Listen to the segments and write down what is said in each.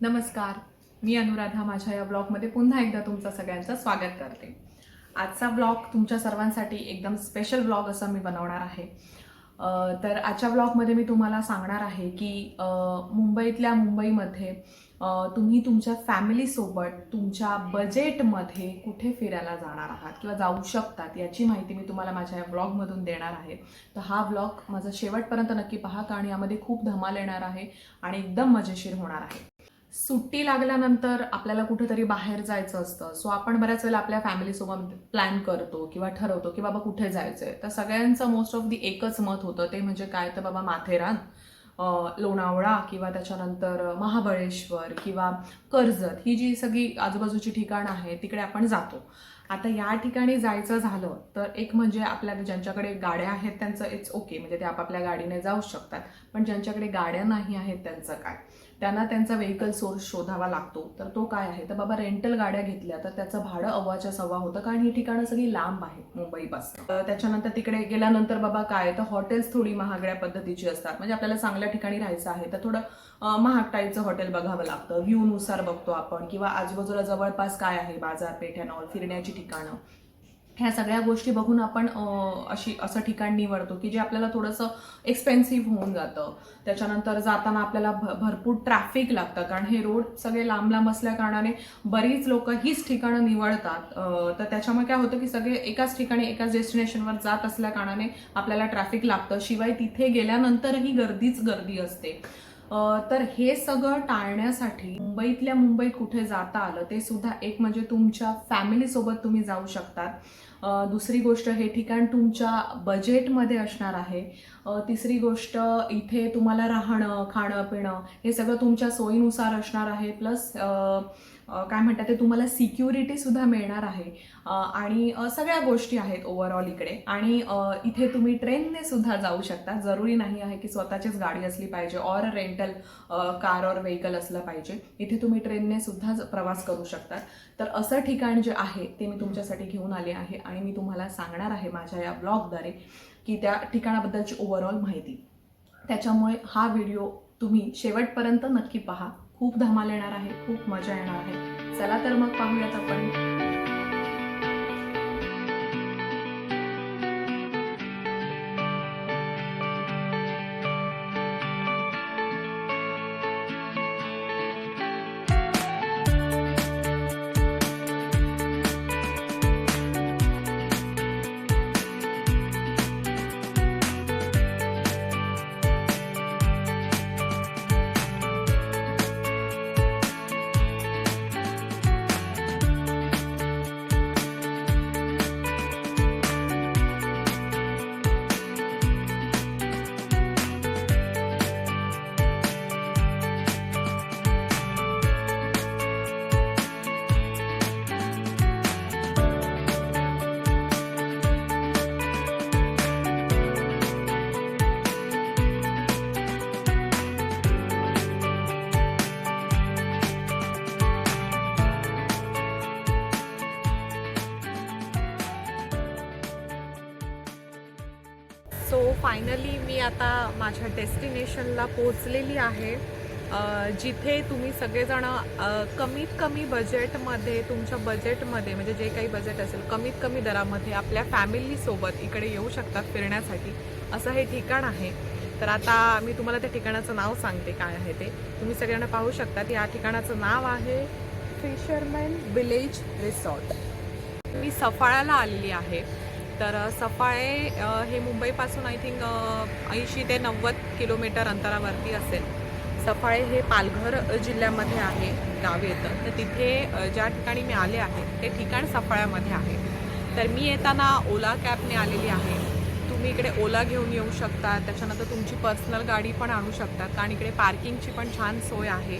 नमस्कार. मी अनुराधा माझ्या या ब्लॉगमध्ये पुन्हा एकदा तुमचं सगळ्यांचं स्वागत करते. आजचा ब्लॉग तुमच्या सर्वांसाठी एकदम स्पेशल ब्लॉग असं मी बनवणार आहे. तर आजच्या ब्लॉगमध्ये मी तुम्हाला सांगणार आहे की मुंबईतल्या मुंबईमध्ये तुम्ही तुमच्या फॅमिलीसोबत तुमच्या बजेटमध्ये कुठे फिरायला जाणार आहात किंवा जाऊ शकतात याची माहिती मी तुम्हाला माझ्या या ब्लॉगमधून देणार आहे. तर हा ब्लॉग माझा शेवटपर्यंत नक्की पहा कारण यामध्ये खूप धमाल येणार आहे आणि एकदम मजेशीर होणार आहे. सुट्टी लागल्यानंतर आपल्याला कुठेतरी बाहेर जायचं असतं. सो आपण बऱ्याच वेळेला आपल्या फॅमिलीसोबत प्लॅन करतो किंवा ठरवतो की बाबा कुठे जायचंय. तर सगळ्यांचं मोस्ट ऑफ दी एकच मत होतं. ते म्हणजे काय? तर बाबा माथेरान लोणावळा किंवा त्याच्यानंतर महाबळेश्वर किंवा कर्जत. ही जी सगळी आजूबाजूची ठिकाणं आहेत तिकडे आपण जातो. आता या ठिकाणी जायचं झालं तर एक म्हणजे आपल्या ज्यांच्याकडे गाड्या आहेत त्यांचं इट्स ओके म्हणजे ते आपापल्या गाडीने जाऊ शकतात. पण ज्यांच्याकडे गाड्या नाही आहेत त्यांचं काय? त्यांना त्यांचा व्हेकल सोर्स शोधावा लागतो. तर तो काय आहे? तर बाबा रेंटल गाड्या घेतल्या तर त्याचं भाडं अव्वाच्या सव्वा होतं. कारण ही ठिकाणं सगळी लांब आहेत मुंबईपासून. त्याच्यानंतर तिकडे गेल्यानंतर बाबा काय? तर हॉटेल्स थोडी महागड्या पद्धतीची असतात. म्हणजे आपल्याला चांगल्या ठिकाणी राहायचं आहे तर थोडं महाग टाईपचं हॉटेल बघावं लागतं. व्ह्यूनुसार बघतो आपण. किंवा आजूबाजूला जवळपास काय आहे? बाजारपेठ ऑल फिरण्याची ठिकाणं. ह्या सगळ्या गोष्टी बघून आपण अशी असं ठिकाण निवडतो की जे आपल्याला थोडंसं एक्सपेन्सिव्ह होऊन जातं. त्याच्यानंतर जाताना आपल्याला भ भरपूर ट्रॅफिक लागतं. कारण हे रोड सगळे लांब लांब असल्या कारणाने बरीच लोक हीच ठिकाणं निवडतात. तर त्याच्यामुळे काय होतं की सगळे एकाच ठिकाणी एकाच डेस्टिनेशनवर जात असल्या कारणाने आपल्याला ट्रॅफिक लागतं. शिवाय तिथे गेल्यानंतरही गर्दीच गर्दी असते. तर हे सगळं टाळण्यासाठी मुंबईतल्या मुंबईत कुठे जाता आलं ते सुद्धा एक म्हणजे तुमच्या फॅमिलीसोबत तुम्ही जाऊ शकतात. दुसरी गोष्ट हे ठिकाण तुमच्या बजेटमध्ये असणार आहे. तिसरी गोष्ट इथे तुम्हाला राहणं खाणं पिणं हे सगळं तुमच्या सोयीनुसार असणार आहे. प्लस काय म्हणतात ते तुम्हाला सिक्युरिटी सुद्धा मिळणार आहे. आणि सगळ्या गोष्टी आहेत ओव्हरऑल इकडे. आणि इथे तुम्ही ट्रेनने सुद्धा जाऊ शकता. जरुरी नाही आहे की स्वतःचीच गाडी असली पाहिजे or rental car or vehicle असलं पाहिजे. इथे तुम्ही ट्रेनने सुद्धा प्रवास करू शकतात तर असं ठिकाण जे आहे ते मी तुमच्यासाठी घेऊन आले आहे आणि मी तुम्हाला सांगणार आहे माझ्या या ब्लॉगद्वारे की त्या ठिकाणाबद्दलची ओव्हरऑल माहिती. त्याच्यामुळे हा व्हिडिओ तुम्ही शेवटपर्यंत नक्की पहा. खूप धमाल येणार आहे खूप मजा येणार आहे. चला तर मग पाहूयात आपण. सो फायनली मी आता माझ्या डेस्टिनेशनला पोचलेली आहे. जिथे तुम्ही सगळेजण कमीत कमी बजेटमध्ये तुमच्या बजेटमध्ये म्हणजे जे काही बजेट असेल कमीत कमी दरामध्ये आपल्या फॅमिलीसोबत इकडे येऊ शकतात फिरण्यासाठी. असं हे ठिकाण आहे. तर आता मी तुम्हाला त्या ठिकाणाचं नाव सांगते काय आहे ते. तुम्ही सगळ्यांना पाहू शकतात या ठिकाणाचं नाव आहे फिशरमॅन विलेज रिसॉर्ट मी सफाळ्याला आलेली आहे. तर सफाळे हे मुंबईपासून आय थिंक ऐंशी ते नव्वद किलोमीटर अंतरावरती असेल. सफाळे हे पालघर जिल्ह्यामध्ये आहे गाव येतं. तर तिथे ज्या ठिकाणी मी आले आहे ते ठिकाण सफाळ्यामध्ये आहे. तर मी येताना ओला कॅबने आलेली आहे. तुम्ही इकडे ओला घेऊन येऊ शकता. त्याच्यानंतर तुमची पर्सनल गाडी पण आणू शकतात कारण इकडे पार्किंगची पण छान सोय आहे.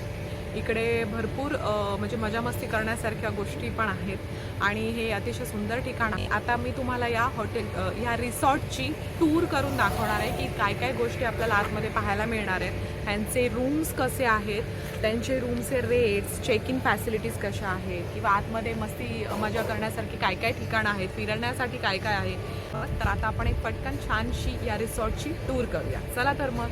इकडे भरपूर म्हणजे मजा मस्ती करण्यासारख्या गोष्टी पण आहेत. आणि हे अतिशय सुंदर ठिकाण आहे. आता मी तुम्हाला या हॉटेल या रिसॉर्टची टूर करून दाखवणार आहे की काय काय गोष्टी आपल्याला आतमध्ये पाहायला मिळणार आहेत. त्यांचे रूम्स कसे आहेत? त्यांचे रूमचे रेट्स चेक इन फॅसिलिटीज कशा आहेत? किंवा आतमध्ये मस्ती मजा करण्यासारखी काय काय ठिकाणं आहेत? फिरण्यासाठी काय काय आहे? तर आता आपण एक पटकन छानशी या रिसॉर्टची टूर करूया. चला तर मग.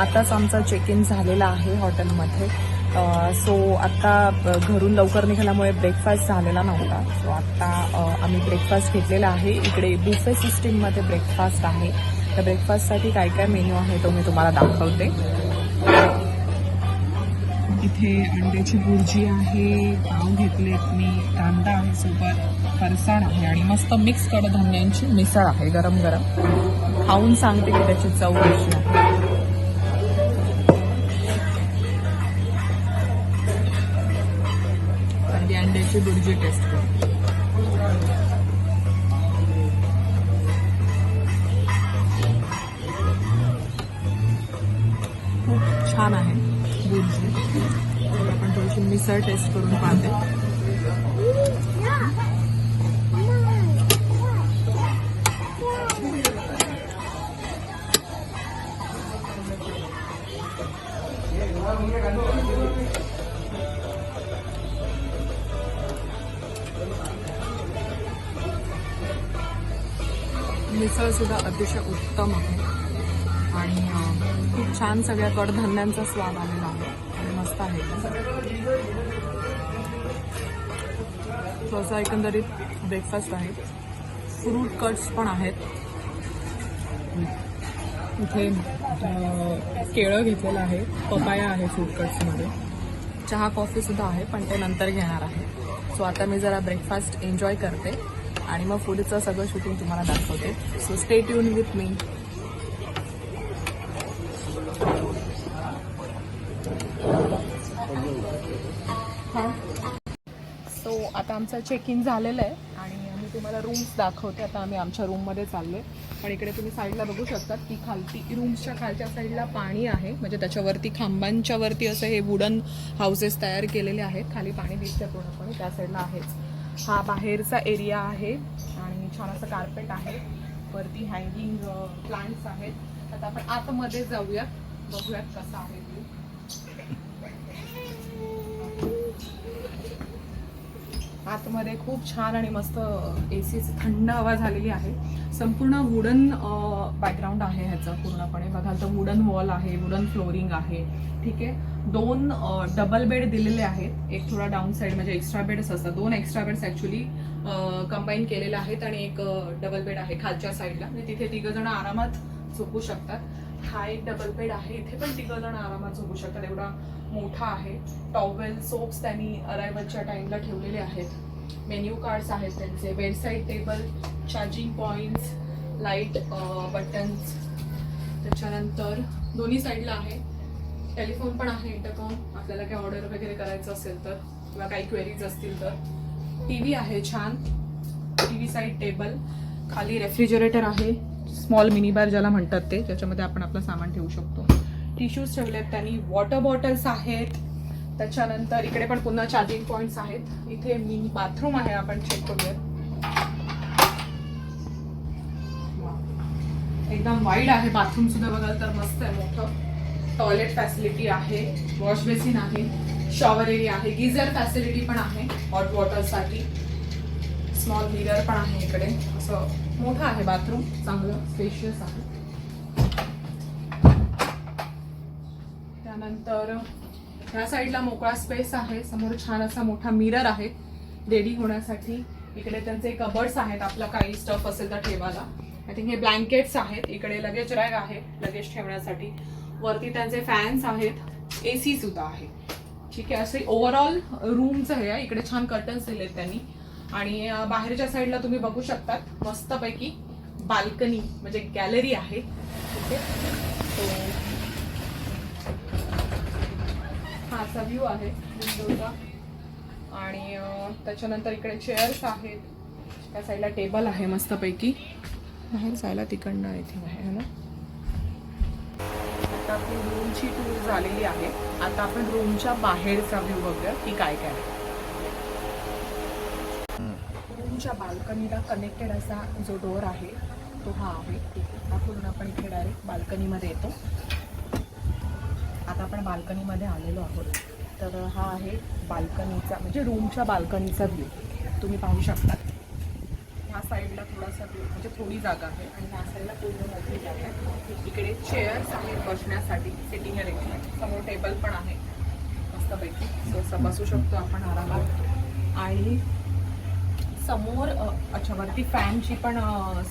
आताच आमचा चेक इन झालेला आहे हॉटेलमध्ये सो आता घरून लवकर निघाल्यामुळे ब्रेकफास्ट झालेला नव्हता. सो आत्ता आम्ही ब्रेकफास्ट घेतलेला आहे. इकडे बुफे सिस्टीममध्ये ब्रेकफास्ट आहे. त्या ब्रेकफास्टसाठी काय काय मेन्यू आहे तो मी तुम्हाला दाखवते. इथे अंड्याची भुर्जी आहे पाव घेतलेत मी कांदा आहे सोबत फरसाण आहे आणि मस्त मिक्स कडधान्यांची मिसळ आहे गरम गरम खाऊन सांगते की त्याची चव कशी आहे. आणि अंड्याची भुर्जी टेस्ट करू खूप छान आहे. भुर्जी तर आपण थोडीशी मिसळ टेस्ट करून पाहते. सुद्धा अतिशय उत्तम आहे. आणि खूप छान सगळ्या कडधान्यांचा स्वाद आलेला आहे. आणि मस्त आहे. तो असा एकंदरीत ब्रेकफास्ट आहे. फ्रूट कट्स पण आहेत. इथे केळं घेतलेलं आहे. पपाया आहे फ्रूट कट्समध्ये चहा कॉफी सुद्धा आहे पण ते नंतर घेणार आहे. सो आता मी जरा ब्रेकफास्ट एन्जॉय करते. आणि मग पुढचं सगळं शूटिंग तुम्हाला दाखवते. So stay tuned with me so आता आमचं चेक इन झालेलं आहे आणि मी तुम्हाला रूम्स दाखवते. आता आम्ही आमच्या रूममध्ये चाललो आहे पण इकडे तुम्ही साईडला बघू शकता की खालती रूम्सच्या खालच्या साईडला पाणी आहे. म्हणजे त्याच्यावरती खांबांच्या वरती असं हे वुडन हाऊसेस तयार केलेले आहेत. खाली पाणी दिसतं पूर्णपणे त्या साईडला आहेच. हा बाहेरचा एरिया आहे आणि छान असं कार्पेट आहे. वरती हँगिंग प्लांट्स आहेत. आता आपण आतमध्ये जाऊयात. बघूयात कसं आहे आतमध्ये खूप छान आणि मस्त एसी थंड हवा झालेली आहे. संपूर्ण वुडन बॅकग्राऊंड आहे ह्याचं पूर्णपणे. बघाल तर वुडन वॉल आहे वुडन फ्लोरिंग आहे. ठीक आहे? दोन डबल बेड दिलेले आहेत. एक थोडा डाऊन साईड म्हणजे एक्स्ट्रा बेड्स असतात. दोन एक्स्ट्रा बेड्स ॲक्च्युली कंबाईन केलेले आहेत आणि एक डबल बेड आहे खालच्या साईडला म्हणजे तिथे तिघं जण आरामात झोपू शकतात. हा एक डबल बेड आहे. इथे पण तिघ जण आरामात झोपू शकतात. एवढा मोठा आहे. टॉवेल सोप्स त्यांनी अरायवलच्या टाईमला ठेवलेले आहेत. मेन्यू कार्ड्स आहेत त्यांचे. Bedside table charging points light buttons त्याच्यानंतर दोन्ही साईडला आहे. टेलिफोन पण आहे इंटरकॉम आपल्याला काही ऑर्डर वगैरे करायचं असेल तर किंवा काही क्वेरीज असतील तर. टी व्ही आहे छान. टी व्ही साईड टेबल खाली रेफ्रिजरेटर आहे. स्मॉल मिनी बार ज्याला म्हणतात ते ज्याच्यामध्ये आपण आपलं सामान ठेवू शकतो. टिश्यूज ठेवलेत त्यांनी. वॉटर बॉटल्स आहेत. त्याच्यानंतर इकडे पण पुन्हा चार्जिंग पॉईंट्स आहेत. इथे मिनी बाथरूम आहे आपण चेक करूयात. एकदम वाईड आहे बाथरूम सुद्धा बघाल तर मस्त आहे मोठं. टॉयलेट फॅसिलिटी आहे. वॉश बेसिन आहे. शॉवर एरिया आहे. गिझर फॅसिलिटी पण आहे. हॉट वॉटरसाठी स्मॉल मिरर पण आहे इकडे. असं मोठा आहे बाथरूम चांगलं स्पेशियस आहे. त्यानंतर ह्या साईडला मोकळा स्पेस आहे. समोर छान असा मोठा मिरर आहे. रेडी होण्यासाठी इकडे त्यांचे कबर्ड्स आहेत. आपला काही स्टफ असेल तर ठेवायला. आय थिंक हे ब्लँकेट्स आहेत. इकडे लगेज रॅग आहे. लगेज ठेवण्यासाठी. वरती त्यांचे फॅन्स आहेत. ए सी सुद्धा आहे. ठीक आहे. असे ओव्हरऑल रूमचं हे आहे. इकडे छान कर्टन्स दिलेत त्यांनी. आणि बाहेरच्या साईडला तुम्ही बघू शकतात मस्तपैकी बाल्कनी म्हणजे गॅलरी आहे. ठीक हा असा व्ह्यू आहे विंडोचा. आणि त्याच्यानंतर इकडे चेअर्स आहेत. त्या साईडला टेबल आहे मस्तपैकी. बाहेर जायला तिकडनं आय थिंक आहे ना? आता आपली रूमची टूर झालेली आहे. आता आपण रूमच्या बाहेरचा व्ह्यू बघूया की काय काय आहे. तुमच्या बाल्कनीला कनेक्टेड असा जो डोअर आहे तो हा आहे. हा पूर्ण आपण इथे डायरेक्ट बाल्कनीमध्ये येतो. आता आपण बाल्कनीमध्ये आलेलो आहोत. तर हा आहे बाल्कनीचा म्हणजे रूमच्या बाल्कनीचा व्ह्यू तुम्ही पाहू शकता. ह्या साईडला थोडासा व्ह्यू म्हणजे थोडी जागा आहे. आणि ह्या साईडला पूर्ण मोठी जागा आहे. इकडे चेअर्स आहेत बसण्यासाठी सिटिंग अरेंजमेंट समोर टेबल पण आहे. मस्तपैकी. सो असं बसू शकतो आपण आरामात. आणि समोर अच्छा वरती फॅनची पण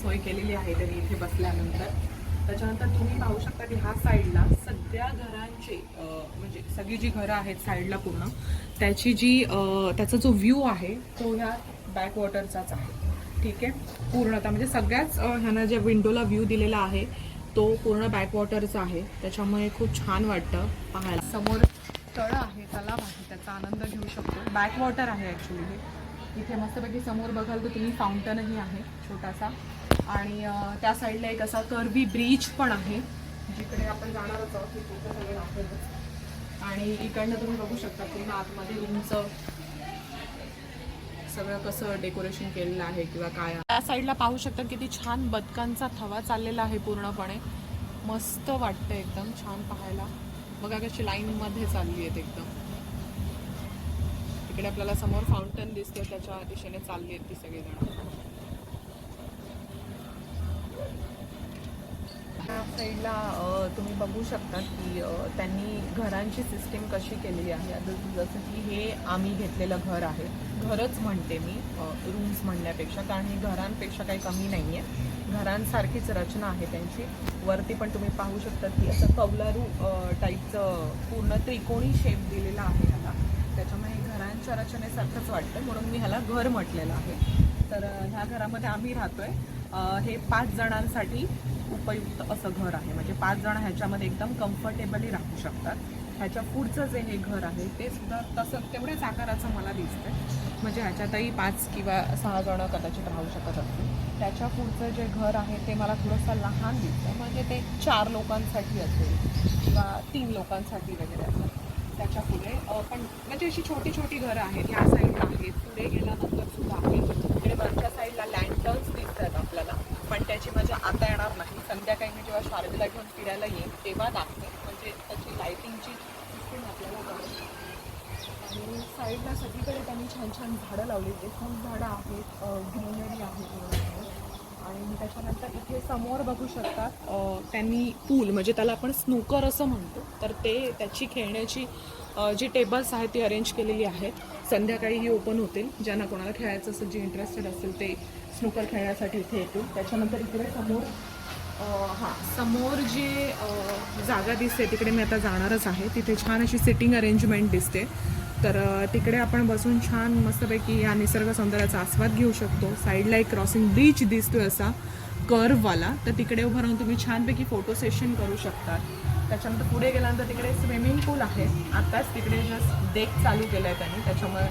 सोय केलेली आहे त्यांनी इथे बसल्यानंतर. त्याच्यानंतर तुम्ही पाहू शकता की ह्या साईडला सगळ्या घरांचे म्हणजे सगळी जी घरं आहेत साईडला पूर्ण त्याची जी त्याचा जो व्ह्यू आहे तो ह्या बॅकवॉटरचाच आहे. ठीक आहे? पूर्णतः म्हणजे सगळ्याच ह्यानं ज्या विंडोला व्ह्यू दिलेला आहे तो पूर्ण बॅकवॉटरचा आहे. त्याच्यामुळे खूप छान वाटतं पाहायला. समोर तळं आहे तलाव आहे त्याचा आनंद घेऊ शकतो. बॅकवॉटर आहे ॲक्च्युली हे. इथे मस्तपैकी समोर बघाल तर तुम्ही फाउंटनही आहे छोटासा. आणि त्या साईडला एक असा कर्वी ब्रिज पण आहे जिकडे आपण जाणारच आहोत तिथे सगळे दाखवतच आणि इकडनं तुम्ही बघू शकता पूर्ण आतमध्ये रूमचं सगळं कसं डेकोरेशन केलेलं आहे किंवा काय त्या साईडला पाहू शकता किती छान बदकांचा थवा चाललेला आहे पूर्णपणे. मस्त वाटतं एकदम छान पाहायला. बघा कशी लाईनमध्ये चालली आहेत एकदम. तिकडे आपल्याला समोर फाउंटन दिसते त्याच्या दिशेने चालली आहेत ती सगळीजण. साईडला तुम्ही बघू शकता की त्यांनी घरांची सिस्टीम कशी केलेली आहे. जसं की हे आम्ही घेतलेलं घर आहे. घरच म्हणते मी रूम्स म्हणण्यापेक्षा कारण हे घरांपेक्षा काही कमी नाही आहे घरांसारखीच रचना आहे त्यांची. वरती पण तुम्ही पाहू शकता की असं कौलारू टाईपचं पूर्ण त्रिकोणी शेप दिलेला आहे ह्याला त्याच्यामुळे घरांच्या रचनेसारखंच वाटतं म्हणून मी ह्याला घर म्हटलेलं आहे. तर ह्या घरामध्ये आम्ही राहतोय. हे पाच जणांसाठी उपयुक्त असं घर आहे. म्हणजे पाच जण ह्याच्यामध्ये एकदम कम्फर्टेबली राहू शकतात. ह्याच्या पुढचं जे हे घर आहे ते सुद्धा तसं तेवढ्याच आकाराचं मला दिसतंय. म्हणजे ह्याच्यातही पाच किंवा सहा जणं कदाचित राहू शकत असतील. त्याच्या पुढचं जे घर आहे ते मला थोडंसं लहान दिसतं म्हणजे ते चार लोकांसाठी असेल किंवा तीन लोकांसाठी वगैरे असेल. त्याच्या पुढे पण म्हणजे अशी छोटी छोटी घरं आहेत ह्या साईडला आहेत. पुढे गेल्यानंतर सुद्धा आहे. इकडे वरच्या साईडला लँटर्न्स दिसतात आपल्याला. पण त्याची मजा आता येणार नाही. संध्याकाळी मी जेव्हा शारदेला घेऊन फिरायला येईन तेव्हा दाखवे म्हणजे त्याची लाईटिंगची सिस्टीम आपल्याला कळेल आणि साईडला सगळीकडे त्यांनी छान छान झाडं लावली आहेत. खूप झाडं आहेत ग्रीनरी आहे. आणि त्याच्यानंतर इथे समोर बघू शकतात त्यांनी पूल म्हणजे त्याला आपण स्नूकर असं म्हणतो. तर ते त्याची खेळण्याची जी टेबल्स आहेत ती अरेंज केलेली आहेत. संध्याकाळी ही ओपन होतील. ज्यांना कोणाला खेळायचं असेल जे इंटरेस्टेड असेल ते स्नूकर खेळण्यासाठी इथे येतील. त्याच्यानंतर इकडे समोर हां समोर जे जागा दिसते तिकडे मी आता जाणारच आहे. तिथे छान अशी सिटिंग अरेंजमेंट दिसते. तर तिकडे आपण बसून छान मस्तपैकी या निसर्ग सौंदर्याचा आस्वाद घेऊ शकतो. साईडला एक क्रॉसिंग ब्रिज दिसतोय असा कर्ववाला तर तिकडे उभं राहून तुम्ही छानपैकी फोटो सेशन करू शकतात त्याच्यानंतर पुढे गेल्यानंतर तिकडे स्विमिंग पूल आहे. आत्ताच तिकडे जस्ट डेक चालू केलं आहे त्यांनी. त्याच्यामुळे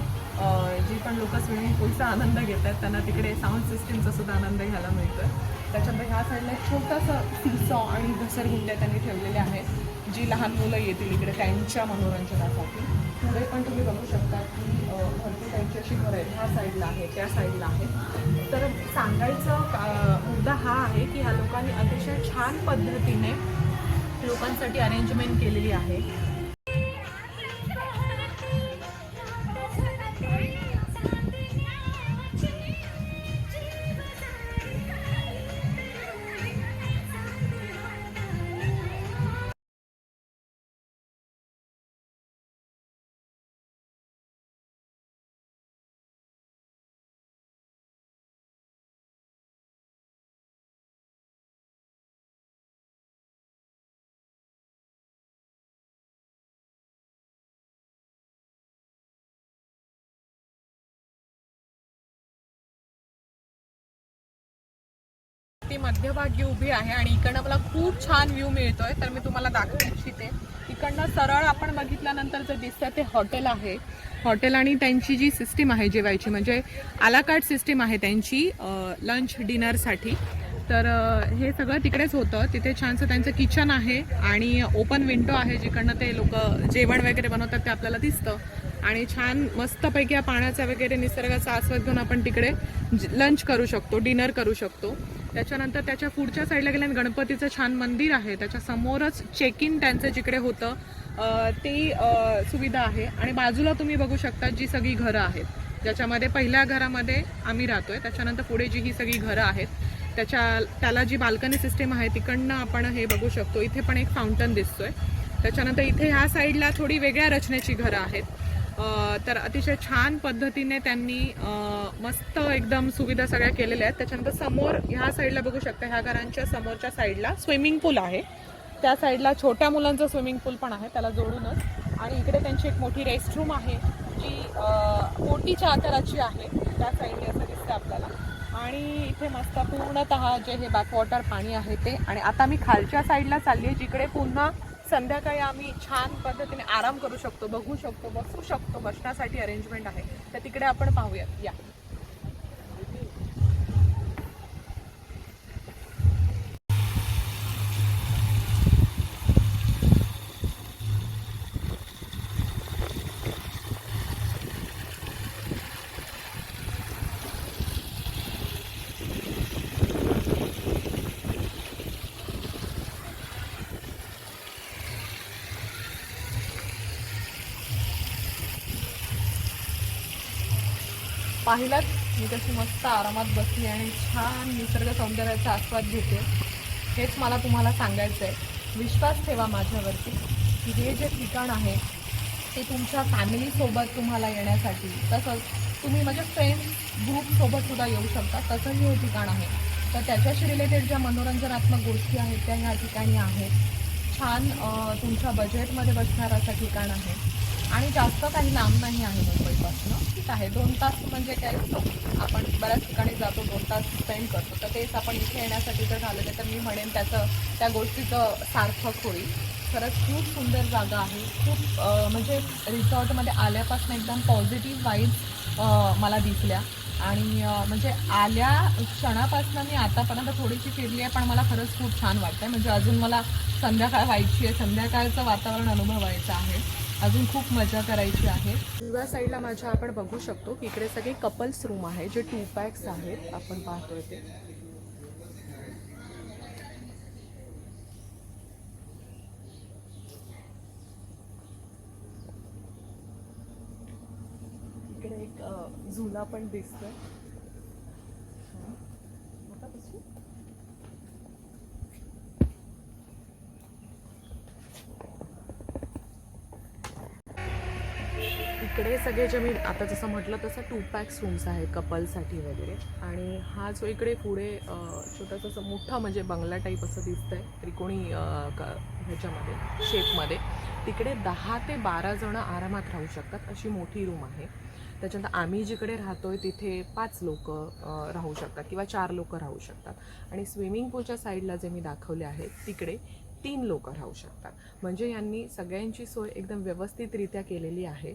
जी पण लोक स्विमिंग पूलचा आनंद घेत आहेत त्यांना तिकडे साऊंड सिस्टीमचा सुद्धा आनंद घ्यायला मिळतो त्याच्यानंतर ह्या साईडला एक छोटासा सीसॉ आणि घसरगुंड्या त्यांनी ठेवलेल्या आहेत. जी लहान मुलं येतील इकडे त्यांच्या मनोरंजनासाठी. पुढे पण तुम्ही बघू शकता की भरपूर त्यांची अशी घरं आहेत. ह्या साईडला आहे त्या साईडला आहे. तर सांगायचं मुद्दा हा आहे की ह्या लोकांनी अतिशय छान पद्धतीने लोकांसाठी अरेंजमेंट केलेली आहे. ती मध्यभागी उभी आहे आणि इकडनं मला खूप छान व्ह्यू मिळतोय. तर मी तुम्हाला दाखवू इच्छिते. इकडनं सरळ आपण बघितल्यानंतर जे दिसतं ते हॉटेल आहे. हॉटेल आणि त्यांची जी सिस्टीम आहे जेवायची म्हणजे आलाकाट सिस्टीम आहे त्यांची लंच डिनरसाठी तर हे सगळं तिकडेच होतं. तिथे छानसं त्यांचं किचन आहे आणि ओपन विंडो आहे जिकडनं ते लोक जेवण वगैरे बनवतात ते आपल्याला दिसतं. आणि छान मस्तपैकी या पाण्याचा वगैरे निसर्गाचा आस्वाद घेऊन आपण तिकडे लंच करू शकतो डिनर करू शकतो. त्याच्यानंतर त्याच्या पुढच्या साईडला गेल्याने गणपतीचं छान मंदिर आहे. त्याच्या समोरच चेक इन त्यांचं जिकडे होतं ती सुविधा आहे. आणि बाजूला तुम्ही बघू शकता जी सगळी घरं आहेत. ज्याच्यामध्ये पहिल्या घरामध्ये आम्ही राहतोय. त्याच्यानंतर पुढे जी ही सगळी घरं आहेत त्याच्या त्याला जी बाल्कनी सिस्टीम आहे तिकडनं आपण हे बघू शकतो. इथे पण एक फाउंटन दिसतोय. त्याच्यानंतर इथे ह्या साईडला थोडी वेगळ्या रचनेची घरं आहेत. तर अतिशय छान पद्धतीने त्यांनी मस्त एकदम सुविधा सगळ्या केलेल्या आहेत. त्याच्यानंतर समोर ह्या साईडला बघू शकता ह्या घरांच्या समोरच्या साईडला स्विमिंग पूल आहे. त्या साईडला छोट्या मुलांचं स्विमिंग पूल पण आहे त्याला जोडूनच. आणि इकडे त्यांची एक मोठी रेस्ट रूम आहे जी अ, बोटीच्या आकाराची आहे. त्या साईडने असं दिसतं आपल्याला. आणि इथे मस्त पूर्णतः जे हे बॅकवॉटर पाणी आहे ते. आणि आता मी खालच्या साईडला चालली आहे जिकडे पुन्हा संध्याकाळी आम्ही छान पद्धतीने आराम करू शकतो बघू शकतो बसू शकतो बसण्यासाठी अरेंजमेंट आहे. तर तिकडे आपण पाहूयात. या. पाहिलात. मी कशी मस्त आरामात बसली आणि छान निसर्ग सौंदर्याचा आस्वाद घेते. हेच मला तुम्हाला सांगायचं आहे विश्वास ठेवा माझ्यावरती की हे जे ठिकाण आहे ते तुमच्या फॅमिलीसोबत तुम्हाला येण्यासाठी तसंच तुम्ही म्हणजे फ्रेंड्स ग्रुपसोबतसुद्धा येऊ शकता. तसंही हे ठिकाण आहे. तर त्याच्याशी रिलेटेड ज्या मनोरंजनात्मक गोष्टी आहेत त्या ह्या ठिकाणी आहेत. छान तुमच्या बजेटमध्ये बसणारं असं ठिकाण आहे. आणि जास्त काही लांब नाही आहे मुंबईपासून. ठीक आहे दोन तास म्हणजे काय आपण बऱ्याच ठिकाणी जातो दोन तास स्पेंड करतो. तर तेच आपण इथे येण्यासाठी जर झालेलं तर मी म्हणेन त्याचं त्या गोष्टीचं सार्थक होईल. खरंच खूप सुंदर जागा आहे. खूप म्हणजे रिसॉर्टमध्ये आल्यापासून एकदम पॉझिटिव्ह वाईब्स मला दिसल्या. आणि म्हणजे आल्या क्षणापासून मी आतापर्यंत थोडीशी फिरली आहे पण मला खरंच खूप छान वाटतं म्हणजे अजून मला संध्याकाळ व्हायची आहे संध्याकाळचं वातावरण अनुभवायचं आहे. अजून खूप मजा करायची आहे. युवा साईडला माझ्या आपण बघू शकतो की इकडे सगळे कपल्स रूम आहे जे टू पॅक्स आहेत आपण पाहतोय ते इकडे जुना पण दिसतोय. इकडे सगळे जे मी आता जसं म्हटलं तसं टू पॅक्स रूम्स आहेत कपलसाठी वगैरे. आणि हा जो इकडे पुढे छोटासा असं मोठा म्हणजे बंगला टाईप असं दिसतं आहे त्रिकोणी क- ह्याच्यामध्ये शेपमध्ये तिकडे दहा ते बारा जणं आरामात राहू शकतात. अशी मोठी रूम आहे. त्याच्यानंतर आम्ही जिकडे राहतोय तिथे पाच लोक राहू शकतात किंवा चार लोक राहू शकतात. आणि स्विमिंग पूलच्या साईडला जे मी दाखवले आहेत तिकडे तीन लोक राहू शकतात. म्हणजे यांनी सगळ्यांची सोय एकदम व्यवस्थितरित्या केलेली आहे.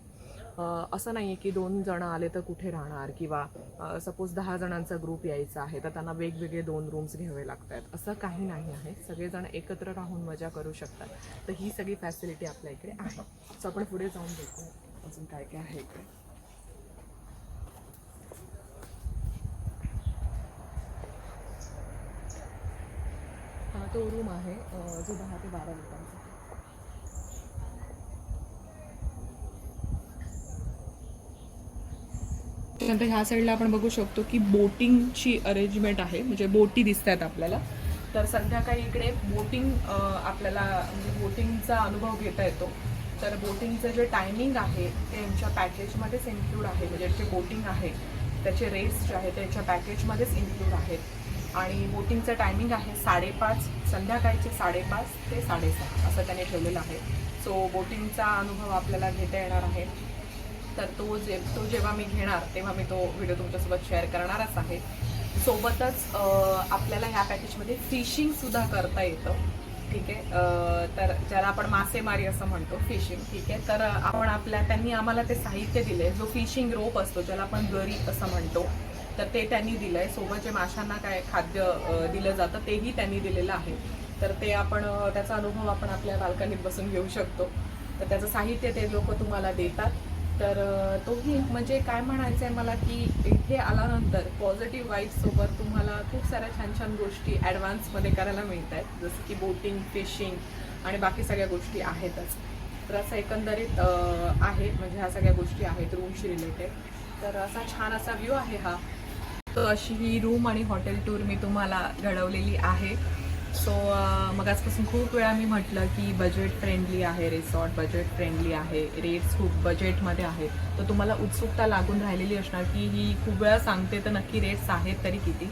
असं नाही आहे की दोन जणं आले तर कुठे राहणार किंवा सपोज दहा जणांचा ग्रुप यायचा आहे तर त्यांना वेगवेगळे दोन रूम्स घ्यावे लागत आहेत असं काही नाही आहे. सगळेजण एकत्र राहून मजा करू शकतात. तर ही सगळी फॅसिलिटी आपल्या इकडे आहे. सो आपण पुढे जाऊन बघू अजून काय काय आहे इकडे. तो रूम आहे जो दहा ते बारा लोकांचा. त्यानंतर ह्या साईडला आपण बघू शकतो की बोटिंगची अरेंजमेंट आहे म्हणजे बोटी दिसत आहेत आपल्याला. तर संध्याकाळी इकडे बोटिंग आपल्याला म्हणजे बोटिंगचा अनुभव घेता येतो. तर बोटिंगचं जे टायमिंग आहे ते यांच्या पॅकेजमध्येच इन्क्लूड आहे. म्हणजे जे बोटिंग आहे त्याचे रेट्स जे आहेत त्यांच्या पॅकेजमध्येच इन्क्लूड आहेत आणि बोटिंगचं टायमिंग आहे साडेपाच संध्याकाळचे साडेपाच ते साडेसहा असं त्याने ठेवलेलं आहे. सो बोटिंगचा अनुभव आपल्याला घेता येणार आहे. तर तो जे तो जेव्हा मी घेणार तेव्हा मी तो व्हिडिओ तुमच्यासोबत शेअर करणारच आहे. सोबतच आपल्याला ह्या पॅकेजमध्ये फिशिंगसुद्धा करता येतं. ठीक आहे? तर ज्याला आपण मासेमारी असं म्हणतो फिशिंग ठीक आहे? तर आपण आपल्या त्यांनी आम्हाला ते साहित्य दिले जो फिशिंग रोप असतो ज्याला आपण गरी असं म्हणतो. तर ते त्यांनी दिलं आहे सोबत जे माशांना काय खाद्य दिलं जातं तेही त्यांनी दिलेलं आहे. तर ते आपण त्याचा अनुभव आपण आपल्या बाल्कनीत बसून घेऊ शकतो. तर त्याचं साहित्य ते लोक तुम्हाला देतात. तर तोही म्हणजे काय म्हणायचं आहे मला की इथे आल्यानंतर पॉझिटिव्ह वाईब्स तुम्हाला खूप साऱ्या छान छान गोष्टी ॲडव्हान्समध्ये करायला मिळत आहेत जसं की बोटिंग फिशिंग आणि बाकी सगळ्या गोष्टी आहेतच. तर असं एकंदरीत आहे. म्हणजे ह्या सगळ्या गोष्टी आहेत रूमशी रिलेटेड तर असा छान असा व्ह्यू आहे हा. तर अशी ही रूम आणि हॉटेल टूर मी तुम्हाला घडवलेली आहे. सो मग आजपासून खूप वेळा मी म्हटलं की बजेट फ्रेंडली आहे रिसॉर्ट बजेट फ्रेंडली आहे रेट्स खूप बजेटमध्ये आहेत. तर तुम्हाला उत्सुकता लागून राहिलेली असणार की ही खूप वेळा सांगते तर नक्की रेट्स आहेत तरी किती.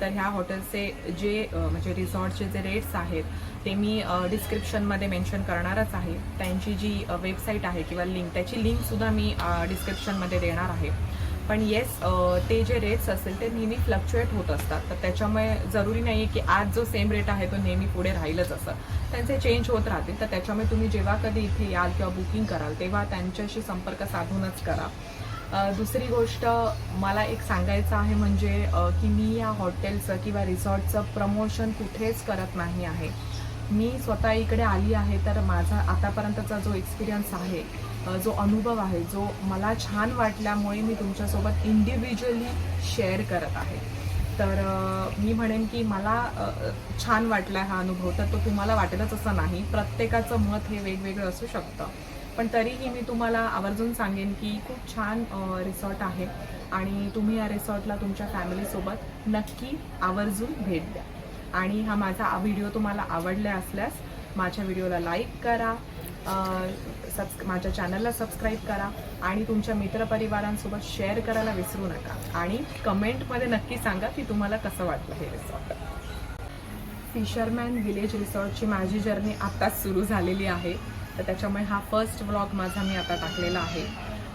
तर ह्या हॉटेलचे जे म्हणजे रिसॉर्टचे जे रेट्स आहेत ते मी डिस्क्रिप्शनमध्ये मेन्शन करणारच आहे. त्यांची जी वेबसाईट आहे किंवा लिंक त्याची लिंकसुद्धा मी डिस्क्रिप्शनमध्ये देणार आहे. पण येस ते जे रेट्स असेल ते नेहमी फ्लक्च्युएट होत असतात. तर त्याच्यामुळे जरुरी नाही आहे की आज जो सेम रेट आहे तो नेहमी पुढे राहीलच असं. त्यांचे चेंज होत राहतील. तर त्याच्यामुळे तुम्ही जेव्हा कधी इथे याल किंवा बुकिंग कराल तेव्हा त्यांच्याशी संपर्क साधूनच करा. दुसरी गोष्ट मला एक सांगायचं आहे म्हणजे की मी या हॉटेलचं किंवा रिसॉर्टचं प्रमोशन कुठेच करत नाही आहे. मी स्वतः इकडे आली आहे तर माझा आतापर्यंतचा जो एक्सपिरियन्स आहे जो अनुभव आहे जो मला छान वाटल्यामुळे मी तुमच्यासोबत इंडिव्हिज्युअली शेअर करत आहे. तर मी म्हणेन की मला छान वाटला हा अनुभव तर तो तुम्हाला वाटेलच असं नाही. प्रत्येकाचं मत हे वेगवेगळं असू शकतं. पण तरीही मी तुम्हाला आवर्जून सांगेन की खूप छान रिसॉर्ट आहे आणि तुम्ही या रिसॉर्टला तुमच्या फॅमिलीसोबत नक्की आवर्जून भेट द्या. आणि हा माझा व्हिडिओ तुम्हाला आवडला असल्यास माझ्या व्हिडिओला लाईक करा. सबस्क माझ्या चॅनलला सबस्क्राईब करा आणि तुमच्या मित्रपरिवारांसोबत शेअर करायला विसरू नका. आणि कमेंटमध्ये नक्की सांगा की तुम्हाला कसं वाटलं हे रिसॉर्ट फिशरमॅन विलेज रिसॉर्टची माझी जर्नी आत्ताच सुरू झालेली आहे. तर त्याच्यामुळे हा फर्स्ट व्लॉग माझा मी आता टाकलेला आहे.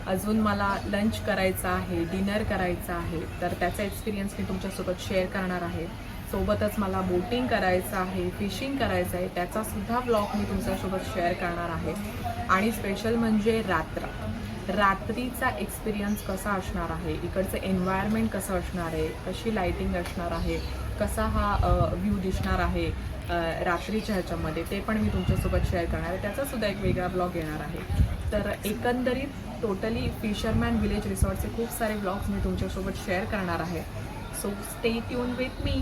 अजून मला लंच करायचा आहे डिनर करायचा आहे. तर त्याचा एक्सपिरियन्स मी तुमच्यासोबत शेअर करणार आहे. सोबतच मला बोटिंग करायचं आहे फिशिंग करायचं आहे त्याचासुद्धा ब्लॉग मी तुमच्यासोबत शेअर करणार आहे. आणि स्पेशल म्हणजे रात्र. रात्रीचा एक्सपिरियन्स कसा असणार आहे? इकडचं एन्व्हायरमेंट कसं असणार आहे? कशी लाईटिंग असणार आहे? कसा हा व्ह्यू दिसणार आहे रात्रीच्या ह्याच्यामध्ये? ते पण मी तुमच्यासोबत शेअर करणार आहे. त्याचासुद्धा एक वेगळा ब्लॉग येणार आहे. तर एकंदरीत टोटली फिशरमॅन विलेज रिसॉर्टचे खूप सारे ब्लॉग्स मी तुमच्यासोबत शेअर करणार आहे. So stay tuned with me